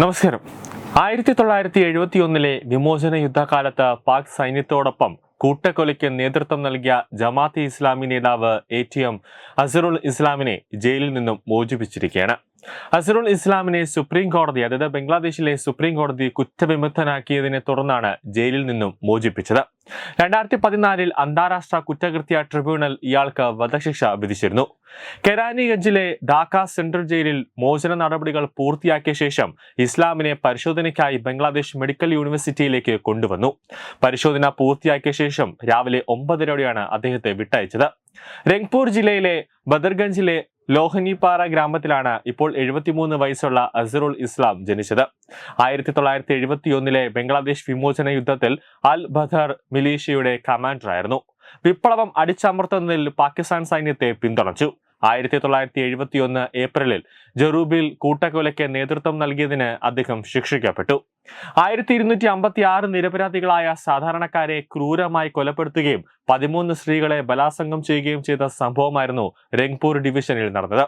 നമസ്കാരം. ആയിരത്തി തൊള്ളായിരത്തി എഴുപത്തി ഒന്നിലെ വിമോചന യുദ്ധകാലത്ത് പാക് സൈന്യത്തോടൊപ്പം കൂട്ടക്കൊലയ്ക്ക് നേതൃത്വം നൽകിയ ജമാഅത്തെ ഇസ്ലാമി നേതാവ് എ ടി എം അസറുൽ ഇസ്ലാമിനെ ജയിലിൽ നിന്നും മോചിപ്പിച്ചിരിക്കുകയാണ്. അസറുൽ ഇസ്ലാമിനെ സുപ്രീം കോടതി അതായത് ബംഗ്ലാദേശിലെ സുപ്രീം കോടതി കുറ്റവിമുക്തനാക്കിയതിനെ തുടർന്നാണ് ജയിലിൽ നിന്നും മോചിപ്പിച്ചത്. രണ്ടായിരത്തി പതിനാലിൽ അന്താരാഷ്ട്ര കുറ്റകൃത്യ ട്രിബ്യൂണൽ ഇയാൾക്ക് വധശിക്ഷ വിധിച്ചിരുന്നു. കെരാനിഗഞ്ചിലെ ധാക്ക സെൻട്രൽ ജയിലിൽ മോചന നടപടികൾ പൂർത്തിയാക്കിയ ശേഷം ഇസ്ലാമിനെ പരിശോധനയ്ക്കായി ബംഗ്ലാദേശ് മെഡിക്കൽ യൂണിവേഴ്സിറ്റിയിലേക്ക് കൊണ്ടുവന്നു. പരിശോധന പൂർത്തിയാക്കിയ ശേഷം രാവിലെ ഒമ്പതരയോടെയാണ് അദ്ദേഹത്തെ വിട്ടയച്ചത്. രംഗ്പൂർ ജില്ലയിലെ ബദർഗഞ്ചിലെ ലോഹനിപ്പാറ ഗ്രാമത്തിലാണ് ഇപ്പോൾ എഴുപത്തിമൂന്ന് വയസ്സുള്ള അസറുൽ ഇസ്ലാം ജനിച്ചത്. ആയിരത്തി തൊള്ളായിരത്തി എഴുപത്തി ഒന്നിലെ ബംഗ്ലാദേശ് വിമോചന യുദ്ധത്തിൽ അൽ ബദർ മിലീഷ്യയുടെ കമാൻഡറായിരുന്നു. വിപ്ലവം അടിച്ചമർത്തുന്നതിൽ പാകിസ്ഥാൻ സൈന്യത്തെ പിന്തുണച്ചു. ആയിരത്തി തൊള്ളായിരത്തി എഴുപത്തി ഒന്ന് ഏപ്രിലിൽ ജറൂബിൽ കൂട്ടക്കൊലയ്ക്ക് നേതൃത്വം നൽകിയതിന് അദ്ദേഹം ശിക്ഷിക്കപ്പെട്ടു. ആയിരത്തി ഇരുന്നൂറ്റി അമ്പത്തി ആറ് നിരപരാധികളായ സാധാരണക്കാരെ ക്രൂരമായി കൊലപ്പെടുത്തുകയും പതിമൂന്ന് സ്ത്രീകളെ ബലാത്സംഗം ചെയ്യുകയും ചെയ്ത സംഭവമായിരുന്നു രംഗ്പൂർ ഡിവിഷനിൽ നടന്നത്.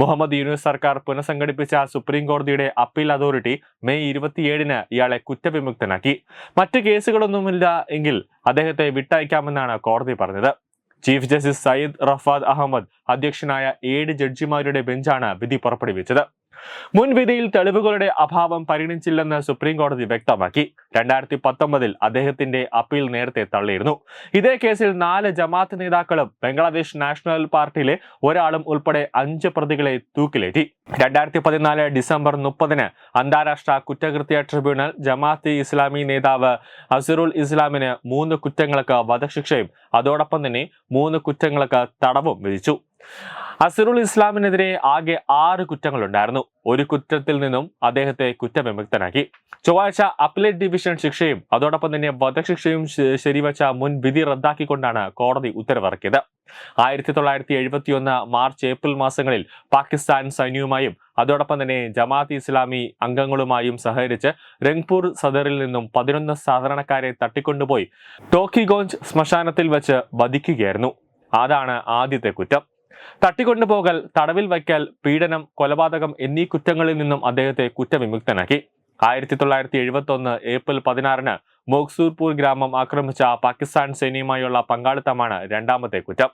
മുഹമ്മദ് യൂനിസ് സർക്കാർ പുനഃസംഘടിപ്പിച്ച സുപ്രീം കോടതിയുടെ അപ്പീൽ അതോറിറ്റി മെയ് ഇരുപത്തിയേഴിന് ഇയാളെ കുറ്റവിമുക്തനാക്കി. മറ്റ് കേസുകളൊന്നുമില്ല എങ്കിൽ അദ്ദേഹത്തെ വിട്ടയക്കാമെന്നാണ് കോടതി പറഞ്ഞത്. ചീഫ് ജസ്റ്റിസ് സയ്യിദ് റഫാദ് അഹമ്മദ് അധ്യക്ഷനായ ഏഴ് ജഡ്ജിമാരുടെ ബെഞ്ചാണ് വിധി പുറപ്പെടുവിച്ചത്. മുൻ വിധിയിൽ തെളിവുകളുടെ അഭാവം പരിഗണിച്ചില്ലെന്ന് സുപ്രീം കോടതി വ്യക്തമാക്കി. രണ്ടായിരത്തി പത്തൊമ്പതിൽ അദ്ദേഹത്തിന്റെ അപ്പീൽ നേരത്തെ തള്ളിയിരുന്നു. ഇതേ കേസിൽ നാല് ജമാഅത്ത് നേതാക്കളും ബംഗ്ലാദേശ് നാഷണൽ പാർട്ടിയിലെ ഒരാളും ഉൾപ്പെടെ അഞ്ച് പ്രതികളെ തൂക്കിലേറ്റി. രണ്ടായിരത്തി പതിനാല് ഡിസംബർ മുപ്പതിന് അന്താരാഷ്ട്ര കുറ്റകൃത്യ ട്രിബ്യൂണൽ ജമാഅത്ത് ഇസ്ലാമി നേതാവ് അസിറുൽ ഇസ്ലാമിന് മൂന്ന് കുറ്റങ്ങൾക്ക് വധശിക്ഷയും അതോടൊപ്പം തന്നെ മൂന്ന് കുറ്റങ്ങൾക്ക് തടവും വിധിച്ചു. അസറുൽ ഇസ്ലാമിനെതിരെ ആകെ ആറ് കുറ്റങ്ങളുണ്ടായിരുന്നു. ഒരു കുറ്റത്തിൽ നിന്നും അദ്ദേഹത്തെ കുറ്റവിമുക്തനാക്കി. ചൊവ്വാഴ്ച അപ്പലേറ്റ് ഡിവിഷൻ ശിക്ഷയും അതോടൊപ്പം തന്നെ വധശിക്ഷയും ശരിവച്ച മുൻ വിധി റദ്ദാക്കിക്കൊണ്ടാണ് കോടതി ഉത്തരവിറക്കിയത്. ആയിരത്തി തൊള്ളായിരത്തി എഴുപത്തിയൊന്ന് മാർച്ച് ഏപ്രിൽ മാസങ്ങളിൽ പാകിസ്ഥാൻ സൈന്യവുമായും അതോടൊപ്പം തന്നെ ജമാഅത്ത് ഇസ്ലാമി അംഗങ്ങളുമായും സഹകരിച്ച് രംഗ്പൂർ സദറിൽ നിന്നും പതിനൊന്ന് സാധാരണക്കാരെ തട്ടിക്കൊണ്ടുപോയി ടോക്കിഗോഞ്ച് ശ്മശാനത്തിൽ വെച്ച് വധിക്കുകയായിരുന്നു. അതാണ് ആദ്യത്തെ കുറ്റം. തട്ടിക്കൊണ്ടുപോകൽ തടവിൽ വയ്ക്കൽ പീഡനം കൊലപാതകം എന്നീ കുറ്റങ്ങളിൽ നിന്നും അദ്ദേഹത്തെ കുറ്റവിമുക്തനാക്കി. ആയിരത്തി തൊള്ളായിരത്തി എഴുപത്തി ഒന്ന് ഏപ്രിൽ പതിനാറിന് മോക്സൂർപൂർ ഗ്രാമം ആക്രമിച്ച പാകിസ്ഥാൻ സേനയുമായുള്ള പങ്കാളിത്തമാണ് രണ്ടാമത്തെ കുറ്റം.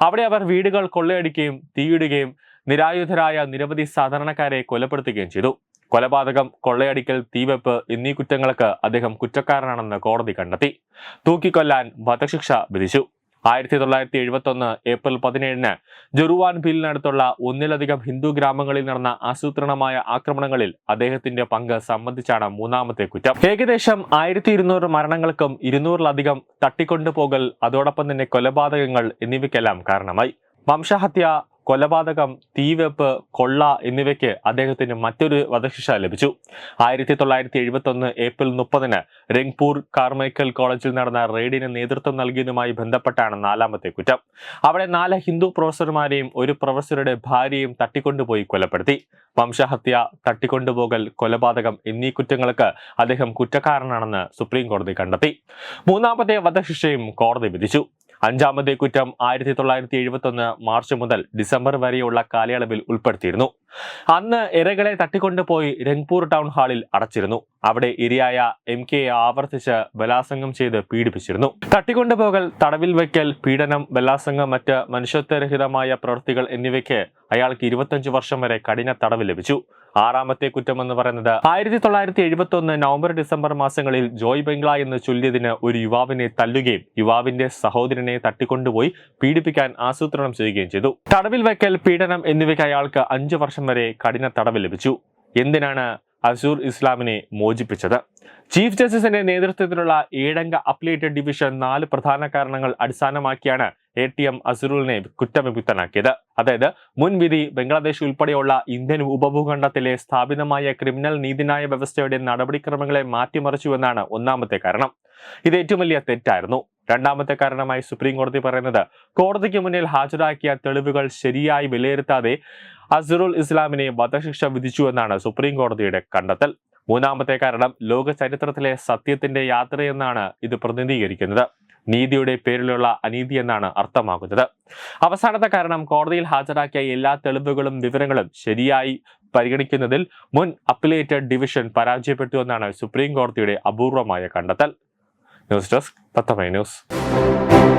അവിടെ അവർ വീടുകൾ കൊള്ളയടിക്കുകയും തീയിടുകയും നിരായുധരായ നിരവധി സാധാരണക്കാരെ കൊലപ്പെടുത്തുകയും ചെയ്തു. കൊലപാതകം കൊള്ളയടിക്കൽ തീവെപ്പ് എന്നീ കുറ്റങ്ങൾക്ക് അദ്ദേഹം കുറ്റക്കാരനാണെന്ന് കോടതി കണ്ടെത്തി. തൂക്കിക്കൊല്ലാൻ വധശിക്ഷ വിധിച്ചു. ആയിരത്തി തൊള്ളായിരത്തി എഴുപത്തി ഒന്ന് ഏപ്രിൽ പതിനേഴിന് ജുറുവാൻ ഭീലിനടുത്തുള്ള ഒന്നിലധികം ഹിന്ദു ഗ്രാമങ്ങളിൽ നടന്ന ആസൂത്രണമായ ആക്രമണങ്ങളിൽ അദ്ദേഹത്തിന്റെ പങ്ക് സംബന്ധിച്ചാണ് മൂന്നാമത്തെ കുറ്റം. ഏകദേശം ആയിരത്തി ഇരുന്നൂറ് മരണങ്ങൾക്കും ഇരുന്നൂറിലധികം തട്ടിക്കൊണ്ടുപോകൽ അതോടൊപ്പം തന്നെ കൊലപാതകങ്ങൾ എന്നിവയ്ക്കെല്ലാം കാരണമായി. വംശഹത്യ കൊലപാതകം തീവെപ്പ് കൊള്ള എന്നിവയ്ക്ക് അദ്ദേഹത്തിന് മറ്റൊരു വധശിക്ഷ ലഭിച്ചു. ആയിരത്തി തൊള്ളായിരത്തി എഴുപത്തി ഒന്ന് ഏപ്രിൽ മുപ്പതിന് രംഗ്പൂർ കാർമൈക്കൽ കോളേജിൽ നടന്ന റെയ്ഡിന് നേതൃത്വം നൽകിയതുമായി ബന്ധപ്പെട്ടാണ് നാലാമത്തെ കുറ്റം. അവിടെ നാല് ഹിന്ദു പ്രൊഫസർമാരെയും ഒരു പ്രൊഫസറുടെ ഭാര്യയും തട്ടിക്കൊണ്ടുപോയി കൊലപ്പെടുത്തി. വംശഹത്യ തട്ടിക്കൊണ്ടുപോകൽ കൊലപാതകം എന്നീ കുറ്റങ്ങൾക്ക് അദ്ദേഹം കുറ്റക്കാരനാണെന്ന് സുപ്രീം കോടതി കണ്ടെത്തി. മൂന്നാമത്തെ വധശിക്ഷയും കോടതി വിധിച്ചു. അഞ്ചാമത്തെ കുറ്റം ആയിരത്തി തൊള്ളായിരത്തി എഴുപത്തി ഒന്ന് മാർച്ച് മുതൽ ഡിസംബർ വരെയുള്ള കാലയളവിൽ ഉൾപ്പെടുത്തിയിരുന്നു. അന്ന് ഇരകളെ തട്ടിക്കൊണ്ടുപോയി രംഗ്പൂർ ടൗൺ ഹാളിൽ അടച്ചിരുന്നു. അവിടെ ഇരയായ എം കെ ആവർത്തിച്ച് ബലാസംഗം ചെയ്ത് പീഡിപ്പിച്ചിരുന്നു. തട്ടിക്കൊണ്ടുപോകൽ തടവിൽ വയ്ക്കൽ പീഡനം ബലാസംഗം മറ്റ് മനുഷ്യത്വരഹിതമായ പ്രവൃത്തികൾ എന്നിവയ്ക്ക് അയാൾക്ക് ഇരുപത്തഞ്ച് വർഷം വരെ കഠിന തടവ് ലഭിച്ചു. ആറാമത്തെ കുറ്റം എന്ന് പറയുന്നത് ആയിരത്തി തൊള്ളായിരത്തി എഴുപത്തി ഒന്ന് നവംബർ ഡിസംബർ മാസങ്ങളിൽ ജോയ് ബംഗ്ല എന്ന് ചൊല്ലിയതിന് ഒരു യുവാവിനെ തല്ലുകയും യുവാവിന്റെ സഹോദരനെ തട്ടിക്കൊണ്ടുപോയി പീഡിപ്പിക്കാൻ ആസൂത്രണം ചെയ്യുകയും ചെയ്തു. തടവിൽ വയ്ക്കൽ പീഡനം എന്നിവയ്ക്ക് അയാൾക്ക് അഞ്ചു വർഷം വരെ കഠിന തടവ് ലഭിച്ചു. എന്തിനാണ് അസൂർ ഇസ്ലാമിനെ മോചിപ്പിച്ചത്? ചീഫ് ജസ്റ്റിസിന്റെ നേതൃത്വത്തിലുള്ള ഏഴംഗ അപ്ലേറ്റഡ് ഡിവിഷൻ നാല് പ്രധാന കാരണങ്ങൾ അടിസ്ഥാനമാക്കിയാണ് എ ടി എം അസറുലിനെ കുറ്റവിമുക്തനാക്കിയത്. അതായത് മുൻവിധി ബംഗ്ലാദേശ് ഉൾപ്പെടെയുള്ള ഇന്ത്യൻ ഉപഭൂഖണ്ഡത്തിലെ സ്ഥാപിതമായ ക്രിമിനൽ നീതിന്യായ വ്യവസ്ഥയുടെ നടപടിക്രമങ്ങളെ മാറ്റിമറിച്ചുവെന്നാണ് ഒന്നാമത്തെ കാരണം. ഇത് ഏറ്റവും വലിയ തെറ്റായിരുന്നു. രണ്ടാമത്തെ കാരണമായി സുപ്രീം കോടതി പറയുന്നത് കോടതിക്ക് മുന്നിൽ ഹാജരാക്കിയ തെളിവുകൾ ശരിയായി വിലയിരുത്താതെ അസറുൽ ഇസ്ലാമിനെ വധശിക്ഷ വിധിച്ചു എന്നാണ് സുപ്രീം കോടതിയുടെ കണ്ടെത്തൽ. മൂന്നാമത്തെ കാരണം ലോക ചരിത്രത്തിലെ സത്യത്തിന്റെ യാത്രയെന്നാണ് ഇത് പ്രതിനിധീകരിക്കുന്നത്. നീതിയുടെ പേരിലുള്ള അനീതി എന്നാണ് അർത്ഥമാക്കുന്നത്. അവസാനത്തെ കാരണം കോടതിയിൽ ഹാജരാക്കിയ എല്ലാ തെളിവുകളും വിവരങ്ങളും ശരിയായി പരിഗണിക്കുന്നതിൽ മുൻ അപ്പിലേറ്റഡ് ഡിവിഷൻ പരാജയപ്പെട്ടു എന്നാണ് സുപ്രീം കോടതിയുടെ അപൂർവമായ കണ്ടെത്തൽ. News desk തത്തമൈ news